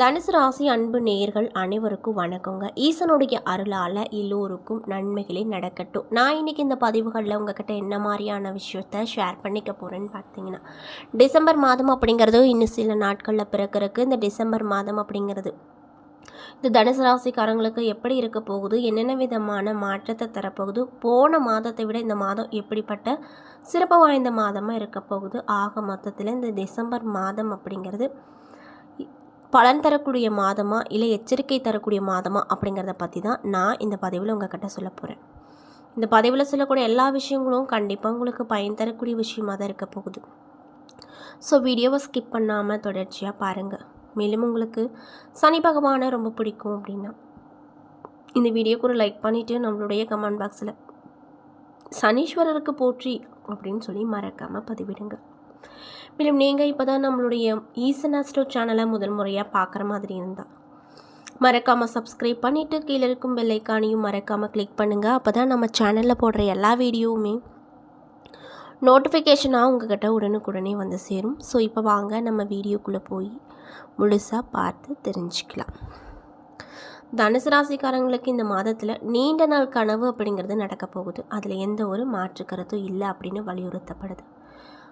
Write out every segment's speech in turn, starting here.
தனுசு ராசி அன்பு நேயர்கள் அனைவருக்கும் வணக்கங்க. ஈசனுடைய அருளால் எல்லோருக்கும் நன்மைகளே நடக்கட்டும். நான் இன்னைக்கு இந்த பதிவுகளில் உங்ககிட்ட என்ன மாதிரியான விஷயத்த ஷேர் பண்ணிக்க போகிறேன்னு பார்த்தீங்கன்னா டிசம்பர் மாதம் அப்படிங்கிறது இன்னும் சில நாட்களில் பிறக்கிறதுக்கு இந்த டிசம்பர் மாதம் அப்படிங்கிறது இந்த தனுசு ராசிக்காரங்களுக்கு எப்படி இருக்க போகுது என்னென்ன விதமான மாற்றத்தை தரப்போகுது போன மாதத்தை விட இந்த மாதம் எப்படிப்பட்ட சிறப்பு வாய்ந்த மாதமாக இருக்க போகுது ஆக மொத்தத்தில் இந்த டிசம்பர் மாதம் அப்படிங்கிறது பலன் தரக்கூடிய மாதமா இல்லை எச்சரிக்கை தரக்கூடிய மாதமா அப்படிங்கிறத பற்றி தான் நான் இந்த பதிவில் உங்ககிட்ட சொல்ல போகிறேன் இந்த பதிவில் சொல்லக்கூடிய எல்லா விஷயங்களும் கண்டிப்பாக உங்களுக்கு பயன் தரக்கூடிய விஷயமாக தான் இருக்க போகுது. ஸோ வீடியோவை ஸ்கிப் பண்ணாமல் தொடர்ச்சியாக பாருங்கள் மேலும் உங்களுக்கு சனி பகவானை ரொம்ப பிடிக்கும் அப்படின்னா இந்த வீடியோக்கு ஒரு லைக் பண்ணிவிட்டு நம்மளுடைய கமெண்ட் பாக்ஸில் சனீஸ்வரருக்கு போற்றி அப்படின்னு சொல்லி மறக்காமல் பதிவிடுங்க. மேலும் நீங்கள் இப்போ தான் நம்மளுடைய ஈசனாஸ்டோ சேனலை முதல் முறையாக பார்க்குற மாதிரி இருந்தால் மறக்காமல் சப்ஸ்கிரைப் பண்ணிவிட்டு கீழே இருக்கும் பெல்லைக்கானையும் மறக்காமல் கிளிக் பண்ணுங்கள் அப்போ தான் நம்ம சேனலில் போடுற எல்லா வீடியோவுமே நோட்டிஃபிகேஷனாக உங்ககிட்ட உடனுக்குடனே வந்து சேரும். ஸோ இப்போ வாங்க நம்ம வீடியோக்குள்ளே போய் முழுசாக பார்த்து தெரிஞ்சுக்கலாம். தனுசு ராசிக்காரங்களுக்கு இந்த மாதத்தில் நீண்ட நாள் கனவு அப்படிங்கிறது நடக்க போகுது. அதில் எந்த ஒரு மாற்று கருத்தும் இல்லை அப்படின்னு வலியுறுத்தப்படுது.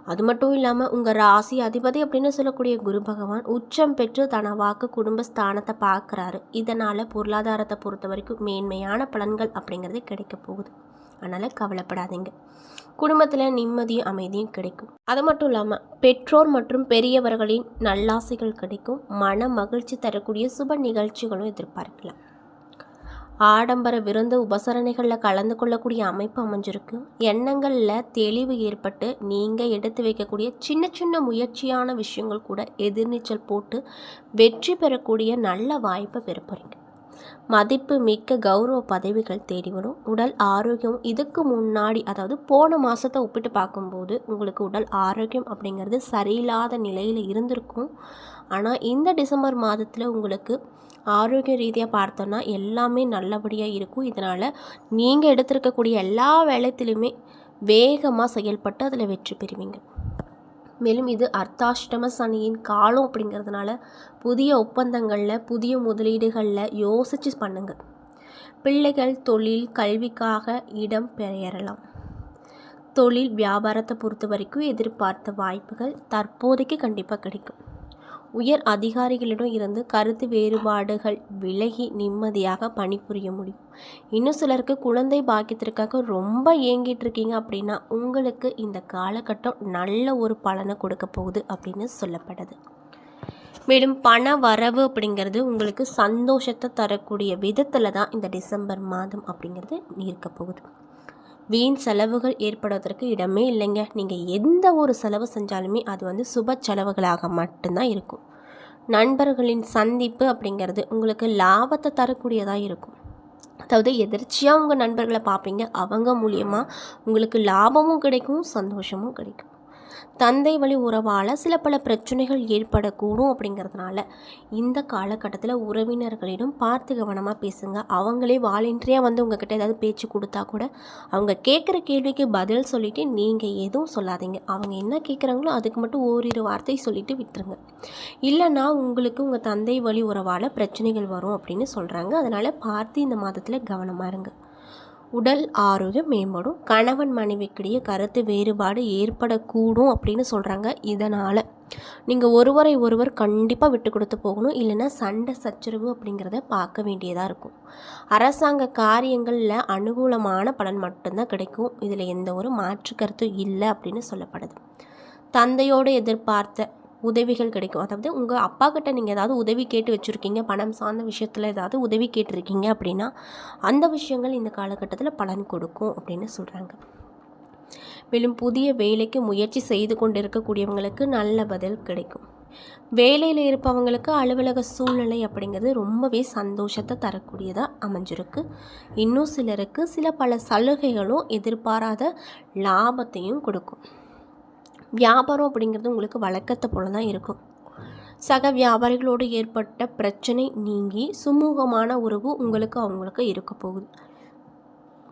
அது மட்டும் இல்லாமல் உங்கள் ராசி அதிபதி அப்படின்னு சொல்லக்கூடிய குரு பகவான் உச்சம் பெற்று தன வாக்கு குடும்ப ஸ்தானத்தை பார்க்குறாரு. இதனால் பொருளாதாரத்தை பொறுத்த வரைக்கும் மேன்மையான பலன்கள் அப்படிங்கிறது கிடைக்க போகுது. அதனால் கவலைப்படாதீங்க. குடும்பத்தில் நிம்மதியும் அமைதியும் கிடைக்கும். அது மட்டும் இல்லாமல் பெற்றோர் மற்றும் பெரியவர்களின் நல்லாசைகள் கிடைக்கும். மன மகிழ்ச்சி தரக்கூடிய சுப நிகழ்ச்சிகளும் எதிர்பார்க்கலாம். ஆடம்பர விருந்து உபசரணைகளில் கலந்து கொள்ளக்கூடிய அமைப்பு அமைஞ்சிருக்கு. எண்ணங்களில் தெளிவு ஏற்பட்டு நீங்கள் எடுத்து வைக்கக்கூடிய சின்ன சின்ன முயற்சியான விஷயங்கள் கூட எதிர்நீச்சல் போட்டு வெற்றி பெறக்கூடிய நல்ல வாய்ப்பை பெறப்போறீங்க மதிப்பு மிக்க கௌரவ பதவிகள் தேடி வரும். உடல் ஆரோக்கியம் இதுக்கு முன்னாடி அதாவது போன மாதத்தை ஒப்பிட்டு பார்க்கும்போது உங்களுக்கு உடல் ஆரோக்கியம் அப்படிங்கிறது சரியில்லாத நிலையில் இருந்திருக்கும். ஆனால் இந்த டிசம்பர் மாதத்தில் உங்களுக்கு ஆரோக்கிய ரீதியாக பார்த்தோன்னா எல்லாமே நல்லபடியாக இருக்கும். இதனால் நீங்கள் எடுத்திருக்கக்கூடிய எல்லா வேலைத்திலையுமே வேகமாக செயல்பட்டு அதில் வெற்றி பெறுவீங்க. மேலும் இது அர்த்தாஷ்டம சனியின் காலம் அப்படிங்கிறதுனால புதிய ஒப்பந்தங்களில் புதிய முதலீடுகளில் யோசித்து பண்ணுங்கள் பிள்ளைகள் தொழில் கல்விக்காக இடம் பெயரலாம். தொழில் வியாபாரத்தை பொறுத்த வரைக்கும் எதிர்பார்த்த வாய்ப்புகள் தற்போதைக்கு கண்டிப்பாக கிடைக்கும். உயர் அதிகாரிகளிடம் இருந்து கருத்து வேறுபாடுகள் விலகி நிம்மதியாக பணிபுரிய முடியும். இன்னும் சிலருக்கு குழந்தை பாக்கியத்திற்காக ரொம்ப ஏங்கிட்டு இருக்கீங்க அப்படின்னா உங்களுக்கு இந்த காலகட்டம் நல்ல ஒரு பலனை கொடுக்க போகுது அப்படின்னு சொல்லப்படுது. மேலும் பண வரவு அப்படிங்கிறது உங்களுக்கு சந்தோஷத்தை தரக்கூடிய விதத்தில் தான் இந்த டிசம்பர் மாதம் அப்படிங்கிறது இருக்க போகுது. வீண் செலவுகள் ஏற்படுவதற்கு இடமே இல்லைங்க. நீங்கள் எந்த ஒரு செலவு செஞ்சாலுமே அது வந்து சுப செலவுகளாக மட்டும்தான் இருக்கும். நண்பர்களின் சந்திப்பு அப்படிங்கிறது உங்களுக்கு லாபத்தை தரக்கூடியதாக இருக்கும். அதாவது எதிர்ச்சியாக உங்கள் நண்பர்களை பார்ப்பீங்க. அவங்க மூலியமாக உங்களுக்கு லாபமும் கிடைக்கும் சந்தோஷமும் கிடைக்கும். தந்தை வழி உறவால் சில பல பிரச்சனைகள் ஏற்படக்கூடும் அப்படிங்கிறதுனால இந்த காலகட்டத்தில் உறவினர்களிடம் பார்த்து கவனமாக பேசுங்க. அவங்களே வாலண்டியாக வந்து உங்ககிட்ட ஏதாவது பேச்சு கொடுத்தா கூட அவங்க கேட்குற கேள்விக்கு பதில் சொல்லிவிட்டு நீங்கள் எதுவும் சொல்லாதீங்க. அவங்க என்ன கேட்குறாங்களோ அதுக்கு மட்டும் ஓரிரு வார்த்தை சொல்லிவிட்டு விட்டுருங்க. இல்லைன்னா உங்களுக்கு உங்கள் தந்தை வழி உறவால் பிரச்சனைகள் வரும் அப்படின்னு சொல்கிறாங்க அதனால் பார்த்து இந்த மாதத்தில் கவனமாக இருங்க. உடல் ஆரோக்கியம் மேம்படும். கணவன் மனைவிக்கிடையே கருத்து வேறுபாடு ஏற்படக்கூடும் அப்படின்னு சொல்கிறாங்க இதனால். நீங்கள் ஒருவரை ஒருவர் கண்டிப்பாக விட்டு கொடுத்து போகணும். இல்லைன்னா சண்டை சச்சரவு அப்படிங்கிறத பார்க்க வேண்டியதாக இருக்கும். அரசாங்க காரியங்களில் அனுகூலமான பலன் மட்டும்தான் கிடைக்கும். இதில் எந்த ஒரு மாற்று கருத்தும் இல்லை அப்படின்னு சொல்லப்படுது. தந்தையோடு எதிர்பார்த்த உதவிகள் கிடைக்கும். அதாவது உங்கள் அப்பா கிட்ட நீங்கள் ஏதாவது உதவி கேட்டு வச்சுருக்கீங்க பணம் சார்ந்த விஷயத்தில் ஏதாவது உதவி கேட்டிருக்கீங்க அப்படின்னா அந்த விஷயங்கள் இந்த காலகட்டத்தில் பலன் கொடுக்கும் அப்படின்னு சொல்கிறாங்க மேலும் புதிய வேலைக்கு முயற்சி செய்து கொண்டு இருக்கக்கூடியவங்களுக்கு நல்ல பதில் கிடைக்கும். வேலையில் இருப்பவங்களுக்கு அலுவலக சூழ்நிலை அப்படிங்கிறது ரொம்பவே சந்தோஷத்தை தரக்கூடியதாக அமைஞ்சிருக்கு. இன்னும் சிலருக்கு சில பல சலுகைகளும் எதிர்பாராத லாபத்தையும் கொடுக்கும். வியாபாரம் அப்படிங்கிறது உங்களுக்கு வழக்கத்தை போல தான் இருக்கும். சக வியாபாரிகளோடு ஏற்பட்ட பிரச்சனை நீங்கி சுமூகமான உறவு உங்களுக்கு அவங்களுக்கு இருக்க போகுது.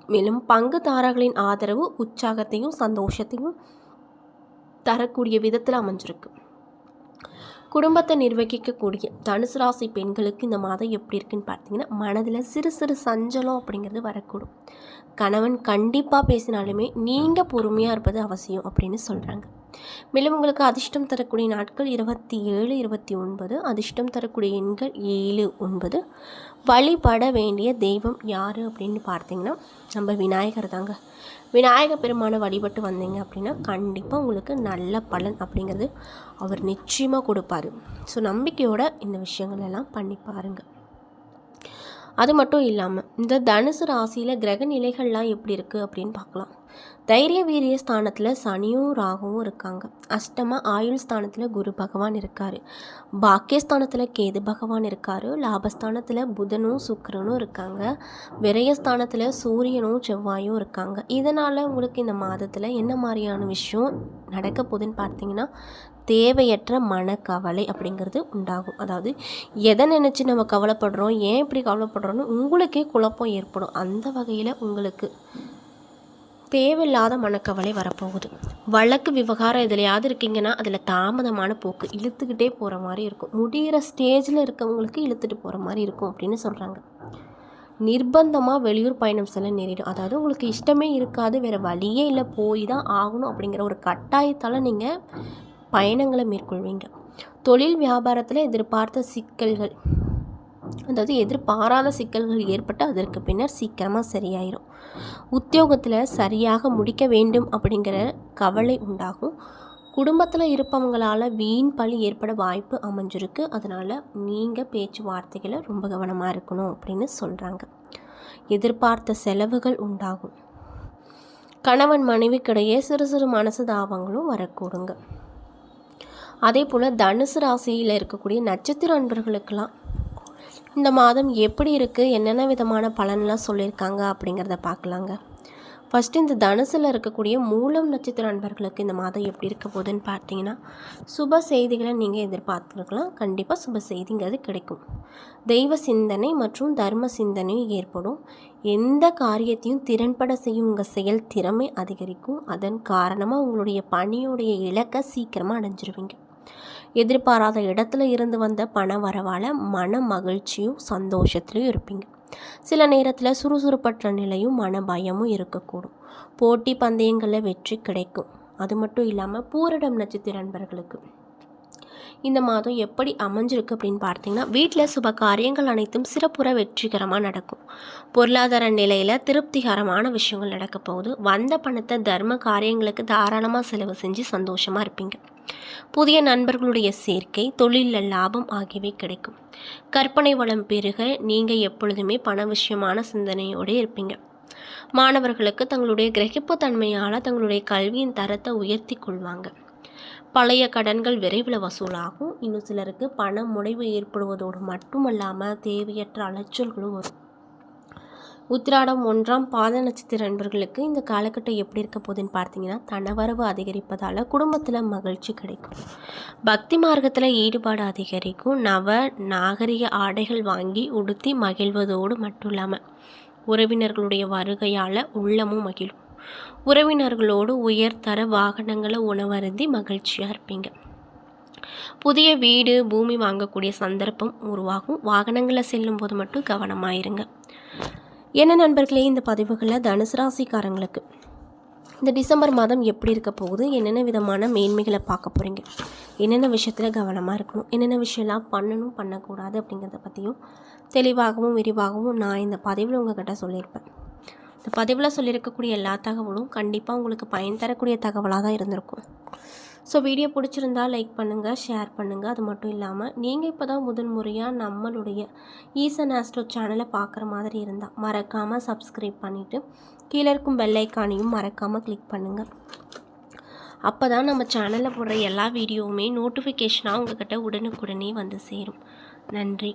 மேலும் பங்குதாரர்களின் ஆதரவு உற்சாகத்தையும் சந்தோஷத்தையும் தரக்கூடிய விதத்தில் அமைஞ்சிருக்கு. குடும்பத்தை நிர்வகிக்கக்கூடிய தனுசு ராசி பெண்களுக்கு இந்த மாதம் எப்படி இருக்குன்னு பார்த்தீங்கன்னா மனதில் சிறு சிறு சஞ்சலம் அப்படிங்கிறது வரக்கூடும். கணவன் கண்டிப்பாக பேசினாலுமே நீங்கள் பொறுமையாக இருப்பது அவசியம் அப்படின்னு சொல்கிறாங்க மேலும் உங்களுக்கு அதிர்ஷ்டம் தரக்கூடிய நாட்கள் இருபத்தி ஏழு இருபத்தி ஒன்பது அதிர்ஷ்டம் தரக்கூடிய எண்கள் ஏழு ஒன்பது. வழிபட வேண்டிய தெய்வம் யார் அப்படின்னு பார்த்தீங்கன்னா நம்ம விநாயகர் தாங்க. விநாயக பெருமானை வழிபட்டு வந்தீங்க அப்படின்னா கண்டிப்பாக உங்களுக்கு நல்ல பலன் அப்படிங்கிறது அவர் நிச்சயமாக கொடுப்பாரு. ஸோ நம்பிக்கையோட இந்த விஷயங்கள் எல்லாம் பண்ணி பாருங்கள் அது மட்டும் இல்லாமல் இந்த தனுசு ராசியில் கிரக நிலைகள்லாம் எப்படி இருக்குது அப்படின்னு பார்க்கலாம். தைரிய வீரிய ஸ்தானத்தில் சனியும் ராகுவும் இருக்காங்க. அஷ்டம ஆயுள் ஸ்தானத்தில் குரு பகவான் இருக்கார். பாக்கியஸ்தானத்தில் கேது பகவான் இருக்கார். லாபஸ்தானத்தில் புதனும் சுக்கரனும் இருக்காங்க. விரயஸ்தானத்தில் சூரியனும் செவ்வாயும் இருக்காங்க. இதனால் உங்களுக்கு இந்த மாதத்தில் என்ன மாதிரியான விஷயம் நடக்க போகுதுன்னு பார்த்தீங்கன்னா தேவையற்ற மனக்கவலை அப்படிங்கிறது உண்டாகும். அதாவது எதை நினச்சி நம்ம கவலைப்படுறோம் ஏன் இப்படி கவலைப்படுறோன்னு உங்களுக்கே குழப்பம் ஏற்படும். அந்த வகையில் உங்களுக்கு தேவையில்லாத மனக்கவலை வரப்போகுது. வழக்கு விவகாரம் எதுலையாவது இருக்கீங்கன்னா அதில் தாமதமான போக்கு இழுத்துக்கிட்டே போகிற மாதிரி இருக்கும். முடிகிற ஸ்டேஜில் இருக்கவங்களுக்கு இழுத்துட்டு போகிற மாதிரி இருக்கும் அப்படின்னு சொல்கிறாங்க நிர்பந்தமாக வெளியூர் பயணம் செல்ல நேரிடும். அதாவது உங்களுக்கு இஷ்டமே இருக்காது வேறு வழியே இல்லை போய் தான் ஆகணும் அப்படிங்கிற ஒரு கட்டாயத்தால் நீங்கள் பயணங்களை மேற்கொள்வீங்க. தொழில் வியாபாரத்தில் எதிர்பார்த்த சிக்கல்கள் அதாவது எதிர்பாராத சிக்கல்கள் ஏற்பட்டு அதற்கு பின்னர் சீக்கிரமாக சரியாயிடும் உத்தியோகத்தில் சரியாக முடிக்க வேண்டும் அப்படிங்கிற கவலை உண்டாகும். குடும்பத்தில் இருப்பவங்களால் வீண் பழி ஏற்பட வாய்ப்பு அமைஞ்சிருக்கு. அதனால் நீங்கள் பேச்சுவார்த்தைகளை ரொம்ப கவனமாக இருக்கணும் அப்படின்னு சொல்கிறாங்க எதிர்பார்த்த செலவுகள் உண்டாகும். கணவன் மனைவிக்கிடையே சிறு சிறு மனசு தாபங்களும் வரக்கூடுங்க. அதே போல் தனுசு ராசியில் இருக்கக்கூடிய நட்சத்திர அன்பர்களுக்கெல்லாம் இந்த மாதம் எப்படி இருக்குது என்னென்ன விதமான பலன்லாம் சொல்லியிருக்காங்க? அப்படிங்கிறத பார்க்கலாங்க. ஃபஸ்ட்டு இந்த தனுசில் இருக்கக்கூடிய மூலம் நட்சத்திர நண்பர்களுக்கு இந்த மாதம் எப்படி இருக்க போகுதுன்னு பார்த்தீங்கன்னா சுப செய்திகளை நீங்கள் எதிர்பார்த்துருக்கலாம். கண்டிப்பாக சுப செய்திங்கிறது கிடைக்கும். தெய்வ சிந்தனை மற்றும் தர்ம சிந்தனையும் ஏற்படும். எந்த காரியத்தையும் திறன்பட செய்யும் உங்கள் செயல் திறமை அதிகரிக்கும். அதன் காரணமாக உங்களுடைய பணியுடைய இலக்கை சீக்கிரமாக அடைஞ்சிருவீங்க. எதிர்பாராத இடத்துல இருந்து வந்த பண வரவால் மன மகிழ்ச்சியும் சந்தோஷத்துலையும் இருப்பீங்க. சில நேரத்தில் சுறுசுறுப்பற்ற நிலையும் மன பயமும் இருக்கக்கூடும். போட்டி பந்தயங்களில் வெற்றி கிடைக்கும். அது மட்டும் இல்லாமல் பூரடம் நட்சத்திர நண்பர்களுக்கு இந்த மாதம் எப்படி அமைஞ்சிருக்கு அப்படின்னு பார்த்தீங்கன்னா வீட்டில் சுப காரியங்கள் அனைத்தும் சிறப்புற வெற்றிகரமாக நடக்கும். பொருளாதார நிலையில் திருப்திகரமான விஷயங்கள் நடக்க போகுது. வந்த பணத்தை தர்ம காரியங்களுக்கு தாராளமாக செலவு செஞ்சு சந்தோஷமாக இருப்பீங்க. புதிய நண்பர்களுடைய சேர்க்கை தொழிலில் லாபம் ஆகியவை கிடைக்கும். கற்பனை வளம் பெருக நீங்கள் எப்பொழுதுமே பண விஷயமான சிந்தனையோடு இருப்பீங்க. மாணவர்களுக்கு தங்களுடைய கிரகிப்பு தன்மையால் தங்களுடைய கல்வியின் தரத்தை உயர்த்தி கொள்வாங்க. பழைய கடன்கள் விரைவில் வசூலாகும். இன்னும் சிலருக்கு பண முனைவு ஏற்படுவதோடு மட்டுமல்லாமல் தேவையற்ற அலைச்சல்களும் வரும். உத்திராடம் ஒன்றாம் பாத நட்சத்திர நண்பர்களுக்கு இந்த காலகட்டம் எப்படி இருக்க போகுதுன்னு பார்த்தீங்கன்னா தனவரவு அதிகரிப்பதால் குடும்பத்தில் மகிழ்ச்சி கிடைக்கும். பக்தி மார்க்கத்தில் ஈடுபாடு அதிகரிக்கும். நவ நாகரிக ஆடைகள் வாங்கி உடுத்தி மகிழ்வதோடு மட்டும் இல்லாமல் உறவினர்களுடைய வருகையால் உள்ளமும் மகிழும். உறவினர்களோடு உயர்தர வாகனங்களை உணவருந்தி மகிழ்ச்சியாக இருப்பீங்க. புதிய வீடு பூமி வாங்கக்கூடிய சந்தர்ப்பம் உருவாகும். வாகனங்களில் செல்லும் போது மட்டும் கவனமாக இருங்க. என்ன நண்பர்களே இந்த பதிவுகளில் தனுசு ராசிக்காரங்களுக்கு இந்த டிசம்பர் மாதம் எப்படி இருக்க போகுது என்னென்ன விதமான மேன்மைகளை பார்க்க போகிறீங்க என்னென்ன விஷயத்தில் கவனமாக இருக்கணும் என்னென்ன விஷயம்லாம் பண்ணணும் பண்ணக்கூடாது அப்படிங்கிறத பற்றியும் தெளிவாகவும் விரிவாகவும் நான் இந்த பதிவில் உங்ககிட்ட சொல்லியிருப்பேன். இந்த பதிவில் சொல்லியிருக்கக்கூடிய எல்லா தகவலும் கண்டிப்பாக உங்களுக்கு பயன் தரக்கூடிய தகவலாக தான் இருந்திருக்கும். ஸோ வீடியோ பிடிச்சிருந்தா லைக் பண்ணுங்கள் ஷேர் பண்ணுங்கள் அது மட்டும் இல்லாமல் நீங்கள் இப்போ தான் முதன் முறையாக நம்மளுடைய ஈசன் ஆஸ்ட்ரோ சேனலை பார்க்குற மாதிரி இருந்தால் மறக்காமல் சப்ஸ்கிரைப் பண்ணிவிட்டு கீழே இருக்கும் பெல்லைக்கானையும் மறக்காமல் கிளிக் பண்ணுங்கள் அப்போ தான் நம்ம சேனலில் போடுற எல்லா வீடியோவுமே நோட்டிஃபிகேஷனாக உங்கள்கிட்ட உடனுக்குடனே வந்து சேரும். நன்றி.